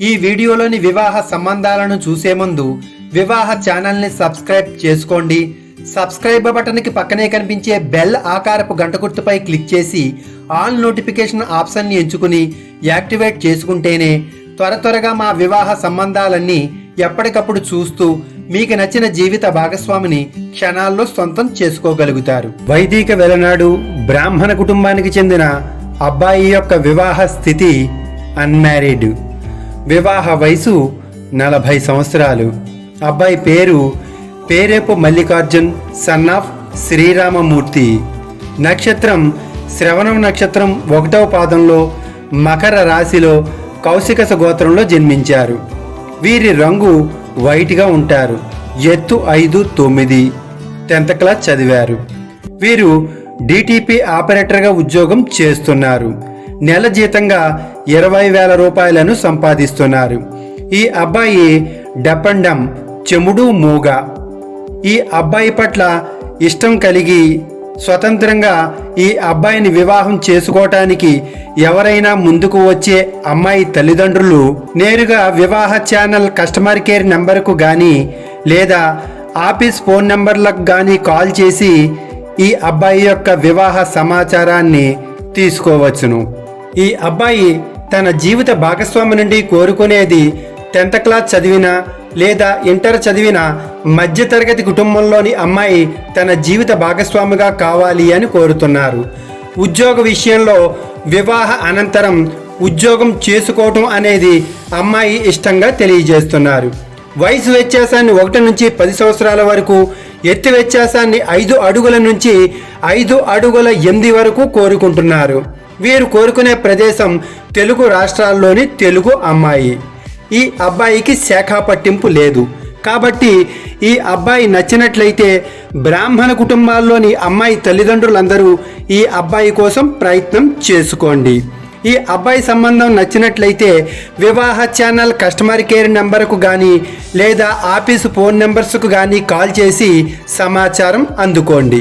ఈ వీడియోలోని వివాహ సంబంధాలను చూసే ముందు వివాహ ఛానల్ని సబ్స్క్రైబ్ చేసుకోండి. సబ్స్క్రైబ్ బటన్కి పక్కనే కనిపించే బెల్ ఆకారపు గంట గుర్తుపై క్లిక్ చేసి ఆల్ నోటిఫికేషన్ ఆప్షన్ని ఎంచుకుని యాక్టివేట్ చేసుకుంటేనే త్వర త్వరగా మా వివాహ సంబంధాలన్నీ ఎప్పటికప్పుడు చూస్తూ మీకు నచ్చిన జీవిత భాగస్వామిని క్షణాల్లో సొంతం చేసుకోగలుగుతారు. వైదిక వెలనాడు బ్రాహ్మణ కుటుంబానికి చెందిన అబ్బాయి యొక్క వివాహ స్థితి అన్మ్యారీడ్ వివాహ వయసు నలభై సంవత్సరాలు. అబ్బాయి పేరు పేరేపు మల్లికార్జున్ సన్ ఆఫ్ శ్రీరామమూర్తి. నక్షత్రం శ్రవణం నక్షత్రం ఒకటవ పాదంలో మకర రాశిలో కౌశికస గోత్రంలో జన్మించారు. వీరి రంగు వైట్గా ఉంటారు. ఎత్తు ఐదు తొమ్మిది. టెన్త్ క్లాస్ చదివారు. వీరు డిటిపి ఆపరేటర్గా ఉద్యోగం చేస్తున్నారు. నెల జీతంగా ఇరవై వేల రూపాయలను సంపాదిస్తున్నారు. ఈ అబ్బాయి డపండం చెముడు మూగ. ఈ అబ్బాయి పట్ల ఇష్టం కలిగి స్వతంత్రంగా ఈ అబ్బాయిని వివాహం చేసుకోవటానికి ఎవరైనా ముందుకు వచ్చే అమ్మాయి తల్లిదండ్రులు నేరుగా వివాహ ఛానల్ కస్టమర్ కేర్ నెంబర్కు కానీ లేదా ఆఫీస్ ఫోన్ నెంబర్లకు కానీ కాల్ చేసి ఈ అబ్బాయి యొక్క వివాహ సమాచారాన్ని తీసుకోవచ్చును. ఈ అబ్బాయి తన జీవిత భాగస్వామి నుండి కోరుకునేది టెన్త్ క్లాస్ చదివిన లేదా ఇంటర్ చదివిన మధ్యతరగతి కుటుంబంలోని అమ్మాయి తన జీవిత భాగస్వామిగా కావాలి అని కోరుతున్నారు. ఉద్యోగ విషయంలో వివాహ అనంతరం ఉద్యోగం చేసుకోవటం అనేది అమ్మాయి ఇష్టంగా తెలియజేస్తున్నారు. వయసు వ్యత్యాసాన్ని ఒకటి నుంచి పది సంవత్సరాల వరకు ఎత్తు వ్యత్యాసాన్ని ఐదు అడుగుల నుంచి ఐదు అడుగుల ఎనిమిది వరకు కోరుకుంటున్నారు. వీరు కోరుకునే ప్రదేశం తెలుగు రాష్ట్రాల్లోని తెలుగు అమ్మాయి. ఈ అబ్బాయికి శాఖ పట్టింపు లేదు. కాబట్టి ఈ అబ్బాయి నచ్చినట్లయితే బ్రాహ్మణ కుటుంబాల్లోని అమ్మాయి తల్లిదండ్రులందరూ ఈ అబ్బాయి కోసం ప్రయత్నం చేసుకోండి. ఈ అబ్బాయి సంబంధం నచ్చినట్లయితే వివాహ ఛానల్ కస్టమర్ కేర్ నెంబర్కు కానీ లేదా ఆఫీసు ఫోన్ నెంబర్స్కు కానీ కాల్ చేసి సమాచారం అందుకోండి.